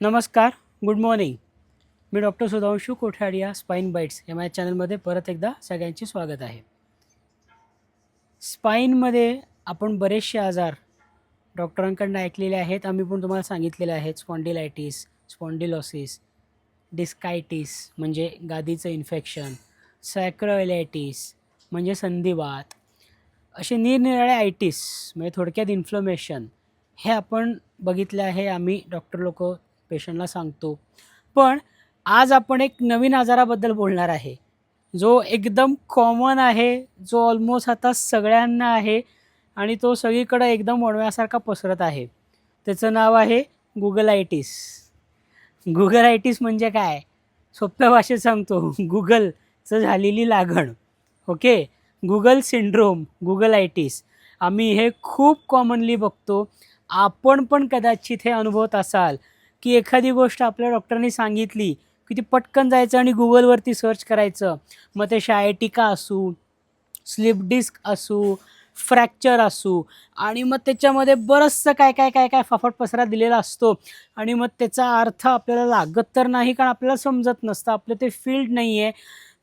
नमस्कार good morning मी doctor Sudhanshu Kothadia spine bites या माझ्या चॅनलमध्ये परत एकदा सगळ्यांचे स्वागत आहे. स्पाईनमध्ये आपण बरेचसे आजार डॉक्टरांकडनं ऐकलेले आहेत. आम्ही पण तुम्हाला सांगितलेले आहेत. स्पॉन्डिलायटिस स्पॉन्डिलॉसिस डिस्कायटिस म्हणजे गादीचं इन्फेक्शन सॅक्रोएलायटिस म्हणजे संधिवात असे निरनिराळे आयटिस म्हणजे थोडक्यात इन्फ्लमेशन हे आपण बघितलं आहे. आम्ही डॉक्टर लोक पेशंटला सांगतो. पण आज आपण एक नवीन आजाराबद्दल बोलणार आहे. जो एकदम कॉमन आहे जो ऑलमोस्ट आता सगळ्यांना आहे आणि तो सगळीकडं एकदम वणव्यासारखा पसरत आहे. त्याचं नाव आहे गुगलायटिस गुगलायटिस म्हणजे काय? सोप्या भाषेत सांगतो. गुगलचं झालेली लागण. ओके? गुगल सिंड्रोम गुगलायटिस आम्ही हे खूप कॉमनली बघतो. आपण पण कदाचित हे अनुभवत असाल. की एखादी गोष्ट आपल्या डॉक्टरांनी सांगितली की ती पटकन जायचं आणि गुगलवरती सर्च करायचं. मग ते शायटिका असू स्लिप डिस्क असू फ्रॅक्चर असू आणि मग त्याच्यामध्ये बरंचसं काय काय काय काय फाफट पसरा दिलेला असतो. आणि मग त्याचा अर्थ आपल्याला लागत तर नाही कारण आपल्याला समजत नसतं. आपलं ते फील्ड नाही आहे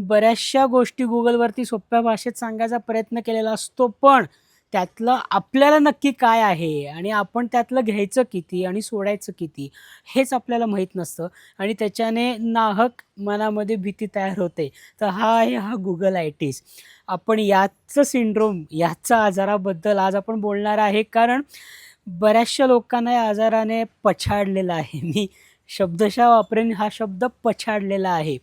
बऱ्याचशा गोष्टी गुगलवरती सोप्या भाषेत सांगायचा प्रयत्न केलेला असतो पण त्यातलं आपल्याला नक्की काय आहे आणि आपण त्यातलं घ्यायचं किती आणि सोडायचं किती हेच आपल्याला माहीत नसतं. आणि त्याच्याने नाहक मनामध्ये भीती तयार होते. तर हा आहे हा गुगल आयटीस आपण याचं सिंड्रोम याचा आजाराबद्दल आज आपण बोलणार आहे कारण बऱ्याचशा लोकांना या आजाराने पछाडलेला आहे. मी शब्दशः वापरेन हा शब्द पछाडलेला आहे.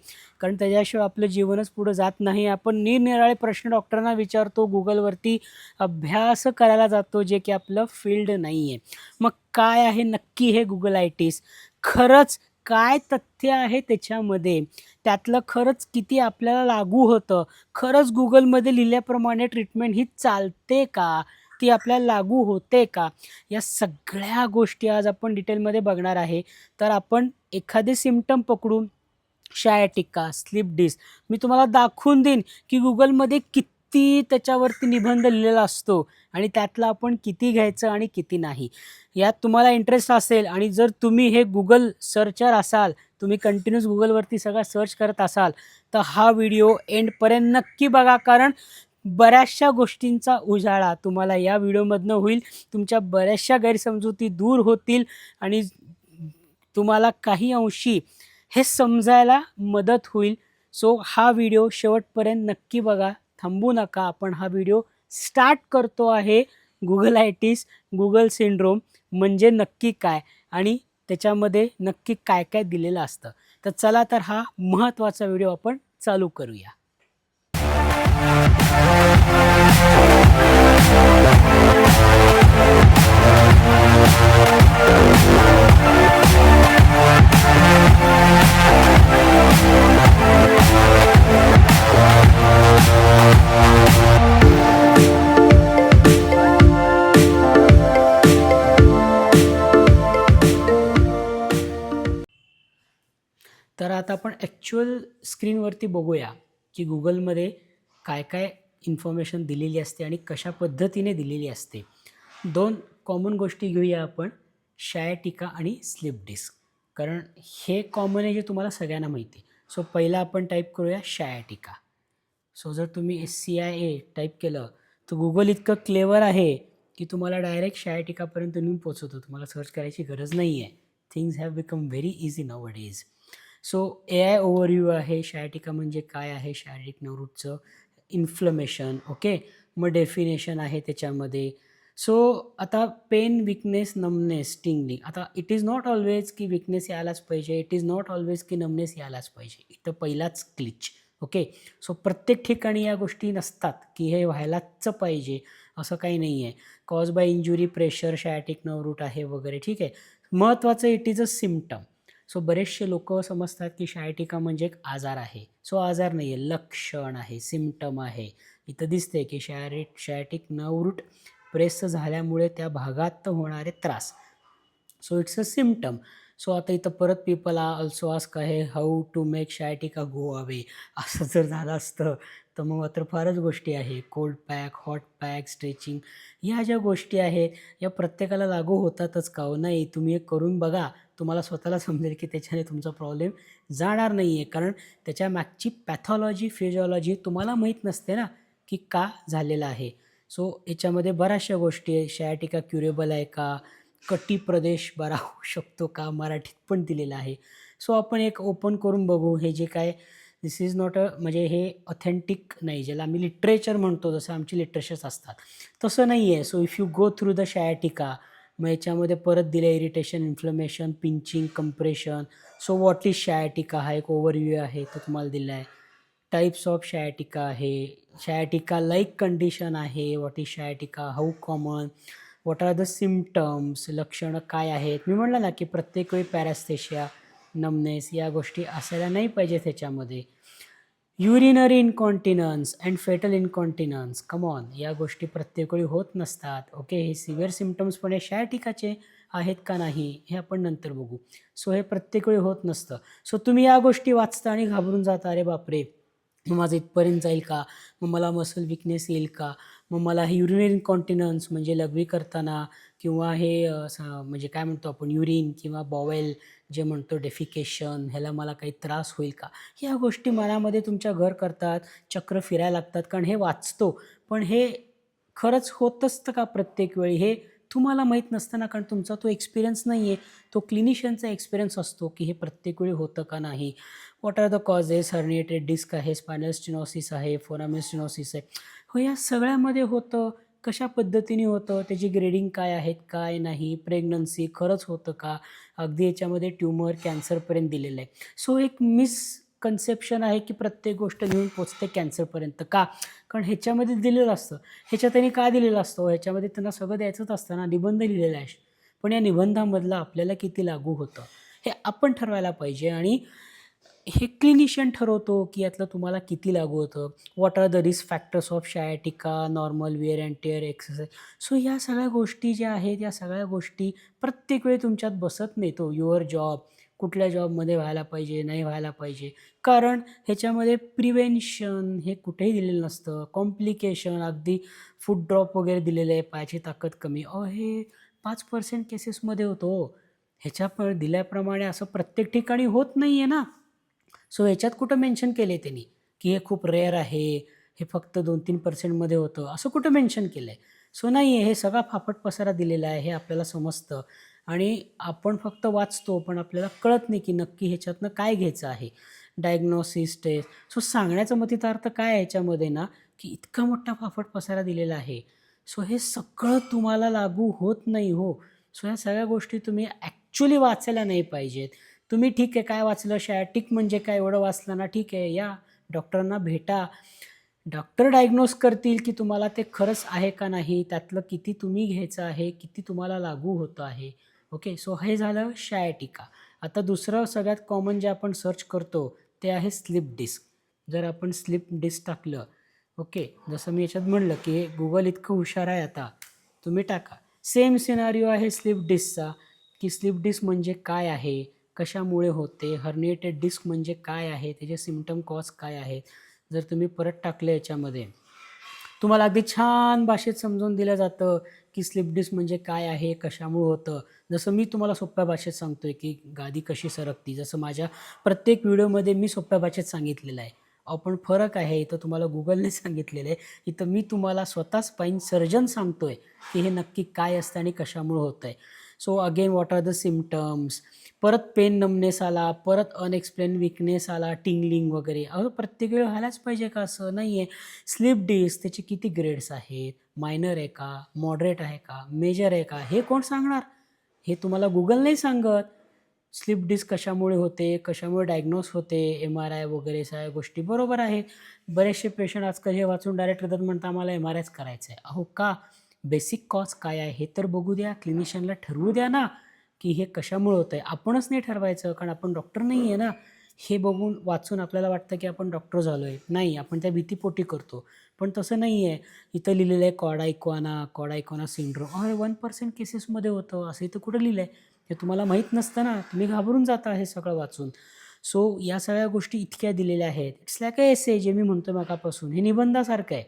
कारण त्याच्याशिवाय आपलं जीवनच पुढं जात नाही. आपण निरनिराळे प्रश्न डॉक्टरांना विचारतो गुगलवरती अभ्यास करायला जातो जे की आपलं फील्ड नाही आहे मग काय आहे नक्की हे गुगल गुगलायटिस? खरंच काय तथ्य आहे त्याच्यामध्ये? त्यातलं खरंच किती आपल्याला लागू होतं? खरंच गुगलमध्ये लिहिल्याप्रमाणे ट्रीटमेंट ही चालते का? ती आपल्याला लागू होते का? या सगळ्या गोष्टी आज आपण डिटेलमध्ये बघणार आहे. तर आपण एखादे सिमटम पकडून शायाटिका स्लिप डिस्क मी तुम्हाला दाखवून देईन की गुगलमध्ये किती त्याच्यावरती निबंध लिहिलेला असतो आणि त्यातला आपण किती घ्यायचं आणि किती नाही. यात तुम्हाला इंटरेस्ट असेल आणि जर तुम्ही हे गुगल सर्चर असाल तुम्ही कंटिन्यूस गुगलवरती सगळं सर्च करत असाल तर हा व्हिडिओ एंडपर्यंत नक्की बघा कारण बऱ्याचशा गोष्टींचा उजाळा तुम्हाला या व्हिडिओमधनं होईल. तुमच्या बऱ्याचशा गैरसमजुती दूर होतील आणि तुम्हाला काही अंशी हे समजायला मदत होईल. सो हा व्हिडिओ शेवटपर्यंत नक्की बघा. थांबू नका. आपण हा व्हिडिओ स्टार्ट करतो आहे. गुगल आयटीस गुगल सिंड्रोम म्हणजे नक्की काय? आणि त्याच्यामध्ये नक्की काय काय दिलेलं असतं? तर चला तर हा महत्त्वाचा व्हिडिओ आपण चालू करूया. तर आता आपण ॲक्च्युअल स्क्रीनवरती बघूया की गुगलमध्ये काय काय इन्फॉर्मेशन दिलेली असते आणि कशा पद्धतीने दिलेली असते. दोन कॉमन गोष्टी घेऊया आपण शायाटिका आणि स्लिप डिस्क कारण हे कॉमन आहे जे तुम्हाला सगळ्यांना माहिती आहे. सो पहिला आपण टाईप करूया शायाटिका सो जर तुम्ही S C I A type केलं तर गुगल इतकं क्लेवर आहे की तुम्हाला डायरेक्ट शायाटिकापर्यंत नेऊन पोचवतो तुम्हाला सर्च करायची गरज नाही आहे things have become very easy now is so A I overview आहे. शायाटिका म्हणजे काय आहे? शारीरिक नवरूटचं इन्फ्लमेशन ओके मग डेफिनेशन आहे त्याच्यामध्ये. सो आता पेन विकनेस नमनेस टिंगनिंग आता इट इज नॉट ऑलवेज की विकनेस यायलाच पाहिजे इट इज नॉट ऑलवेज की नमनेस यायलाच पाहिजे. इथं पहिलाच क्लिच ओके सो प्रत्येक ठिकाणी या गोष्टी नसतात की हे व्हायलाच पाहिजे असं काही नाही आहे cause by injury pressure sciatic nerve root आहे वगैरे ठीक आहे? महत्त्वाचं it is a symptom so बरेचसे लोक समजतात की शायटिका म्हणजे एक आजार आहे. सो आजार नाही आहे लक्षण आहे सिमटम आहे. इथं दिसते की शायरिक शायटिक नवरूट प्रेस झाल्यामुळे त्या भागात होणारे त्रास. So it's a symptom so आता इथं परत पीपल आ ऑल्सो आस्क आहे how to make sciatica go away असं जर झालं असतं तर मग मात्र फारच गोष्टी आहे. Cold pack hot pack stretching ह्या ज्या गोष्टी आहेत या प्रत्येकाला लागू होतातच का हो? नाही तुम्ही एक करून बघा. तुम्हाला स्वतःला समजेल की त्याच्याने तुमचा प्रॉब्लेम जाणार नाही आहे कारण त्याच्या मागची पॅथॉलॉजी फिजिओलॉजी तुम्हाला माहीत नसते ना की का झालेलं आहे. सो याच्यामध्ये बऱ्याचशा गोष्टी आहे. शायाटिका क्युरेबल आहे का? कटी प्रदेश बरा होऊ शकतो का? मराठीत पण दिलेला आहे. सो आपण एक ओपन करून बघू. हे जे काय दिस इज नॉट अ म्हणजे हे ऑथेंटिक नाही. ज्याला आम्ही लिटरेचर म्हणतो जसं आमचे लिटरेचर्स असतात. तसं नाही आहे. So if you go through the sciatica मग याच्यामध्ये परत दिलं irritation inflammation pinching compression so what is sciatica हा एक ओव्हरव्ह्यू आहे तो तुम्हाला दिला आहे. टाईप्स ऑफ शॅटिका आहे. शॅटिका लाईक कंडिशन आहे. What is sciatica how common what are the symptoms लक्षणं काय आहेत? मी म्हणलं ना की प्रत्येक वेळी पॅरास्थेशिया नमनेस या गोष्टी असायला नाही पाहिजे त्याच्यामध्ये. Urinary incontinence and fecal incontinence common या गोष्टी प्रत्येक वेळी होत नसतात. ओके हे सिव्हिअर सिमटम्स पण हे शॅटिकाचे आहेत का नाही? हे आपण नंतर बघू. सो हे प्रत्येक वेळी होत नसतं. सो तुम्ही या गोष्टी वाचता आणि घाबरून जाता. अरे बापरे! मग माझं इथपर्यंत जाईल का? मग मला मसल विकनेस येईल का? मग मला हे युरिनरी इनकॉन्टिनन्स म्हणजे लघवी करताना किंवा हे स- म्हणजे काय म्हणतो आपण युरिन किंवा बॉवेल जे म्हणतो डेफिकेशन ह्याला मला काही त्रास होईल का? ह्या गोष्टी मनामध्ये तुमच्या घर करतात चक्र फिरायला लागतात कारण हे वाचतो. पण हे खरंच होत असतं का प्रत्येक वेळी? हे तुम्हाला माहीत नसताना कारण तुमचा तो एक्सपिरियन्स नाही आहे तो क्लिनिशियनचा एक्सपिरियन्स असतो की हे प्रत्येक वेळी होतं का नाही? What are the causes herniated disc आहे स्पायनल स्टिनॉसिस आहे फोरामिन स्टिनॉसिस आहे. हो या सगळ्यामध्ये होतं कशा पद्धतीने होतं त्याची ग्रेडिंग काय आहेत काय नाही प्रेग्नन्सी खरंच होतं का? अगदी याच्यामध्ये ट्युमर कॅन्सरपर्यंत दिलेलं आहे. सो एक मिस कन्सेप्शन आहे की प्रत्येक गोष्ट घेऊन पोचते कॅन्सरपर्यंत का? कारण ह्याच्यामध्ये दिलेलं असतं. ह्याच्यात त्यांनी का दिलेलं असतं? ह्याच्यामध्ये त्यांना सगळं द्यायचंच असतं ना निबंध लिहिलेला आहे. पण या निबंधामधलं आपल्याला किती लागू होतं? हे आपण ठरवायला पाहिजे आणि हे क्लिनिशियन ठरवतो की यातलं तुम्हाला किती लागू होतं? What are the risk factors of sciatica normal wear and tear exercise so या सगळ्या गोष्टी ज्या आहेत या सगळ्या गोष्टी प्रत्येक वेळी तुमच्यात बसत नाही तो युअर जॉब कुठल्या जॉबमध्ये व्हायला पाहिजे नाही व्हायला पाहिजे. कारण ह्याच्यामध्ये प्रिव्हेन्शन हे कुठेही दिलेलं नसतं. कॉम्प्लिकेशन अगदी फूड ड्रॉप वगैरे दिलेलं आहे पायाची ताकद कमी. अ हे पाच पर्सेंट केसेसमध्ये होतो ह्याच्या दिल्याप्रमाणे असं प्रत्येक ठिकाणी होत नाही आहे ना. सो ह्याच्यात कुठं मेन्शन केलं आहे त्यांनी? की हे खूप रेअर आहे हे फक्त दोन तीन पर्सेंटमध्ये होतं असं कुठं मेन्शन केलं आहे सो नाही आहे हे सगळा फाफट पसारा दिलेला आहे हे आपल्याला समजतं. आणि आपण फक्त वाचतो पण आपल्याला कळत नाही की नक्की ह्याच्यातनं काय घ्यायचं आहे. डायग्नॉसिस टेस्ट सो सांगण्याचा मतितार्थ काय आहे ह्याच्यामध्ये ना की इतका मोठा फाफट पसारा दिलेला आहे. सो हे सगळं तुम्हाला लागू होत नाही हो. सो ह्या सगळ्या गोष्टी तुम्ही ॲक्च्युली वाचायला नाही पाहिजेत. तुम्ही ठीक आहे काय वाचलं शॅटिक म्हणजे काय? एवढं वाचलं ना ठीक आहे या. डॉक्टरांना भेटा. डॉक्टर डायग्नोज करतील की तुम्हाला ते खरंच आहे का नाही? त्यातलं किती तुम्ही घ्यायचं आहे? किती तुम्हाला लागू होतं आहे? ओके सो हे झालं शायटिका आता दुसरं सगळ्यात कॉमन जे आपण सर्च करतो ते आहे स्लिप डिस्क. जर आपण स्लिप डिस्क टाकलं ओके जसं मी याच्यात म्हणलं की गुगल इतकं हुशार आहे आता तुम्ही टाका. सेम सिनारिओ आहे स्लिप डिस्कचा की स्लिप डिस्क म्हणजे काय आहे? कशामुळे होते? हर्निएटेड डिस्क म्हणजे काय आहे? त्याचे सिमटम कॉज काय आहेत? जर तुम्ही परत टाकलं याच्यामध्ये. तुम्हाला अगदी छान भाषेत समजून दिलं जातं की स्लिप डिस्क म्हणजे काय आहे कशामुळे होतं. जसं मी तुम्हाला सोप्या भाषेत सांगतोय की गादी कशी सरकती. जसं माझ्या प्रत्येक व्हिडिओमध्ये मी सोप्या भाषेत सांगितलेलं आहे. आपण फरक आहे इथं तुम्हाला गुगलने सांगितलेलं आहे. इथं मी तुम्हाला स्वतः स्पाईन सर्जन सांगतोय की हे नक्की काय असतं आणि कशामुळे होतं आहे so again what are the symptoms परत पेन नमनेस आला परत अनएक्सप्लेन विकनेस आला टिंगलिंग वगैरे. अहो प्रत्येक वेळ व्हायलाच पाहिजे का असं? नाही आहे स्लिप डिस्क त्याचे किती ग्रेड्स आहेत? मायनर आहे का? मॉडरेट आहे का? मेजर आहे का? हे कोण सांगणार? हे तुम्हाला गुगल नाही सांगत. स्लिप डिस्क कशामुळे होते? कशामुळे डायग्नोस होते? एम आर आय वगैरे सगळ्या गोष्टी बरोबर आहेत. बरेचसे पेशंट आजकाल हे वाचून डायरेक्ट करतात म्हणता आम्हाला एम आर आयच करायचं आहे अहो का? बेसिक कॉज काय आहे हे तर बघू द्या. क्लिनिशियनला ठरवू द्या ना. की हे कशामुळे होतं आहे आपणच नाही ठरवायचं कारण आपण डॉक्टर नाही आहे ना. हे बघून वाचून आपल्याला वाटतं की आपण डॉक्टर झालो आहे नाही आपण त्या भीतीपोटी करतो. पण तसं नाही आहे इथं लिहिलेलं आहे cauda equina cauda equina syndrome. अरे वन पर्सेंट केसेसमध्ये होतं. असं इथं कुठं लिहिलं आहे हे तुम्हाला माहीत नसतं ना. तुम्ही घाबरून जाता हे सगळं वाचून. सो या सगळ्या गोष्टी इतक्या दिलेल्या आहेत. इट्स लाईक अ एसे जे मी म्हणतो मगापासून. हे निबंधासारखं आहे.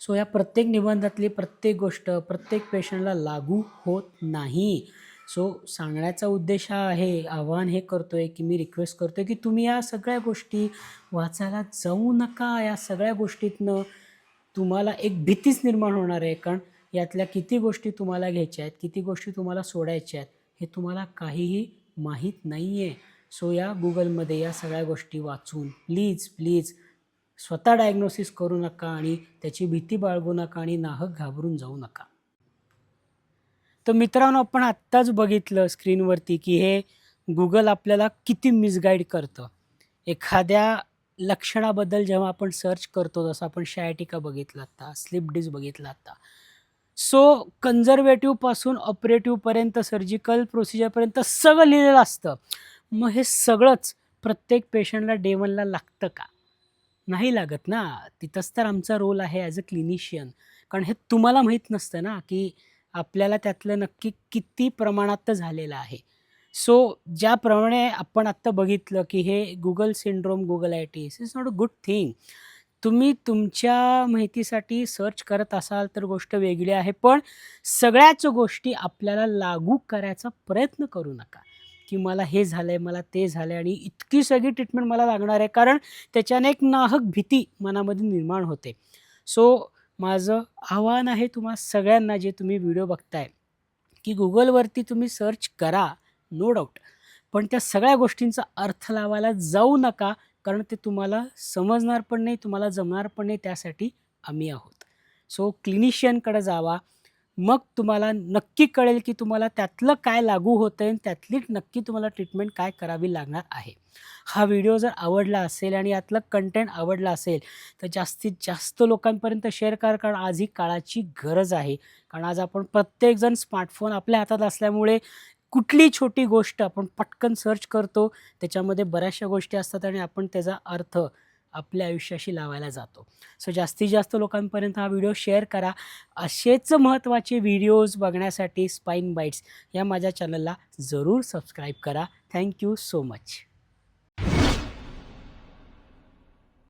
सो या प्रत्येक निबंधातली प्रत्येक गोष्ट प्रत्येक पेशंटला लागू होत नाही. सो सांगण्याचा उद्देश हा आहे आव्हान हे करतो आहे की मी रिक्वेस्ट करतो आहे की तुम्ही या सगळ्या गोष्टी वाचायला जाऊ नका. या सगळ्या गोष्टीतनं तुम्हाला एक भीतीच निर्माण होणार आहे. कारण यातल्या किती गोष्टी तुम्हाला घ्यायच्या आहेत किती गोष्टी तुम्हाला सोडायच्या आहेत हे तुम्हाला काहीही माहीत नाही आहे सो या गुगलमध्ये या सगळ्या गोष्टी वाचून प्लीज प्लीज स्वतः डायग्नोसिस करू नका आणि त्याची भीती बाळगू नका आणि नाहक घाबरून जाऊ नका. तर मित्रांनो आपण आत्ताच बघितलं स्क्रीनवरती की हे गुगल आपल्याला किती मिसगाईड करतं. एखाद्या लक्षणाबद्दल जेव्हा आपण सर्च करतो जसं आपण शायटिका बघितलं आता स्लिप डिस बघितला आता सो कन्झर्वेटिव्हपासून ऑपरेटिव्हपर्यंत सर्जिकल प्रोसिजरपर्यंत सगळं लिहिलेलं असतं. मग हे सगळंच प्रत्येक पेशंटला डे वनला लागतं का? नाही लागत ना. तिथंच तर आमचा रोल आहे ॲज अ क्लिनिशियन कारण हे तुम्हाला माहीत नसतं ना की आपल्याला त्यातलं नक्की किती प्रमाणात झालेलं आहे. सो ज्याप्रमाणे आपण आत्ता बघितलं की हे Google syndrome Google I T is is not a good thing तुम्ही तुमच्या माहितीसाठी सर्च करत असाल तर गोष्ट वेगळी आहे पण सगळ्याच गोष्टी आपल्याला लागू करायचा प्रयत्न करू नका. की मला हे झालं आहे मला ते झालं आहे आणि इतकी सगळी ट्रीटमेंट मला लागणार आहे कारण त्याच्याने एक नाहक भीती मनामध्ये निर्माण होते. सो माझं आव्हान आहे तुम्हा सगळ्यांना जे तुम्ही व्हिडिओ बघताय की गुगलवरती तुम्ही सर्च करा नो डाऊट पण त्या सगळ्या गोष्टींचा अर्थ लावायला जाऊ नका कारण ते तुम्हाला समजणार पण नाही तुम्हाला जमणार पण नाही त्यासाठी आम्ही आहोत. सो क्लिनिशियनकडे जावा मग तुम्हाला नक्की कळेल की तुम्हाला त्यातलं काय लागू होतं आहे आणि त्यातली नक्की तुम्हाला ट्रीटमेंट काय करावी लागणार आहे. हा व्हिडिओ जर आवडला असेल आणि यातलं कंटेंट आवडला असेल तर जास्तीत जास्त लोकांपर्यंत शेअर कर कारण आज ही काळाची गरज आहे. कारण आज आपण प्रत्येकजण स्मार्टफोन आपल्या हातात असल्यामुळे कुठली छोटी गोष्ट आपण पटकन सर्च करतो त्याच्यामध्ये बऱ्याचशा गोष्टी असतात आणि आपण त्याचा अर्थ आपल्या आयुष्याशी लावायला जातो. सो जास्तीत जास्त लोकांपर्यंत हा व्हिडिओ शेअर करा. असेच महत्त्वाचे व्हिडिओज बघण्यासाठी स्पाईन बाईट्स या माझ्या चॅनलला जरूर सबस्क्राईब करा. Thank you so much